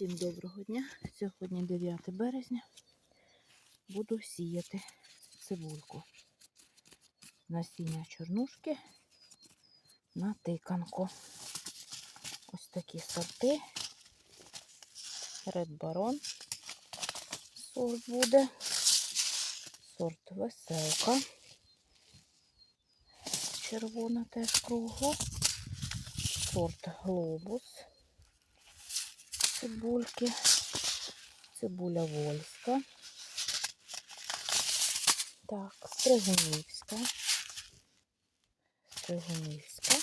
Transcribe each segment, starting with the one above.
Всім доброго дня. Сьогодні 9 березня. Буду сіяти цибульку. Насіння чорнушки на тиканку. Ось такі сорти. Ред Барон сорт буде. Сорт веселка. Червона теж кругла. Сорт глобус цибульки, цибуля вольська, так, стригунівська, стригунівська,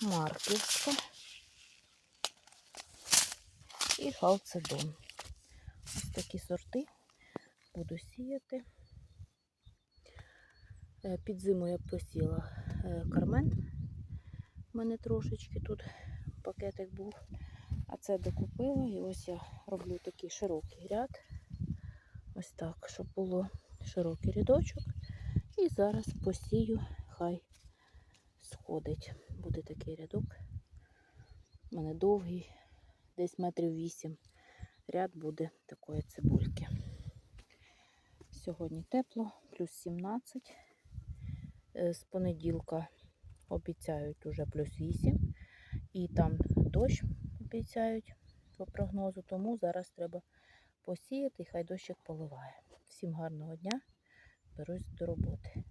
марківська і халцедон. Ось такі сорти буду сіяти. Е, Під зиму я посіла е, кармен. У мене трошечки тут пакетик був. А це докупила і ось я роблю такий широкий ряд. Ось так, щоб було широкий рядочок. І зараз посію, хай сходить. Буде такий рядок. У мене довгий, десь метрів вісім. Ряд буде такої цибульки. Сьогодні тепло, плюс 17. Е, З понеділка обіцяють уже плюс 8. І там дощ обіцяють по прогнозу, тому зараз треба посіяти і хай дощик поливає. Всім гарного дня, берусь до роботи.